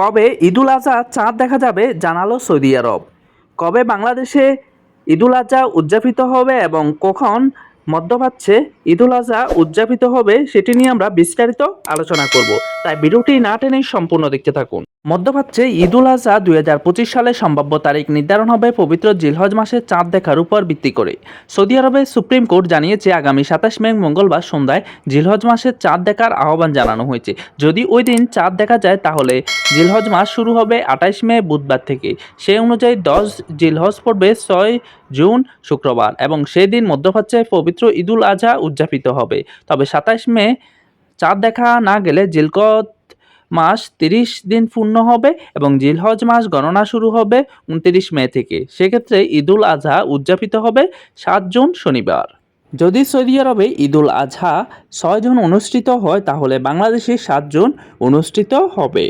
কবে ঈদুল আজহা চাঁদ দেখা যাবে জানালো সৌদি আরব। কবে বাংলাদেশে ঈদুল আজহা উদযাপিত হবে এবং কখন মধ্যপ্রাচ্যে ঈদুল আজহা উদযাপিত হবে সেটি নিয়ে আমরা বিস্তারিত আলোচনা করব। তাই ভিডিওটি না টেনে সম্পূর্ণ দেখতে থাকুন। মধ্যপ্রাচ্যে ঈদুল আজহা দুই হাজার পঁচিশ সালে সম্ভাব্য তারিখ নির্ধারণ হবে পবিত্র জিলহজ মাসে চাঁদ দেখার উপর ভিত্তি করে। সৌদি আরবের সুপ্রিম কোর্ট জানিয়েছে, আগামী সাতাশ মে মঙ্গলবার সন্ধ্যায় জিলহজ মাসে চাঁদ দেখার আহ্বান জানানো হয়েছে। যদি ওই দিন চাঁদ দেখা যায়, তাহলে জিলহজ মাস শুরু হবে আঠাইশ মে বুধবার থেকে। সেই অনুযায়ী দশ জিলহজ পড়বে ছয় জুন শুক্রবার এবং সেই দিন মধ্যপ্রাচ্যে পবিত্র ঈদুল আজহা উদযাপিত হবে। তবে সাতাশ মে চাঁদ দেখা না গেলে জিলকত মাস তিরিশ দিন পূর্ণ হবে এবং জিলহজ মাস গণনা শুরু হবে উনত্রিশ মে থেকে। সেক্ষেত্রে ঈদুল আজহা উদযাপিত হবে সাত জুন শনিবার। যদি সৌদি আরবে ঈদুল আজহা ছয় জুন অনুষ্ঠিত হয়, তাহলে বাংলাদেশে সাত জুন অনুষ্ঠিত হবে।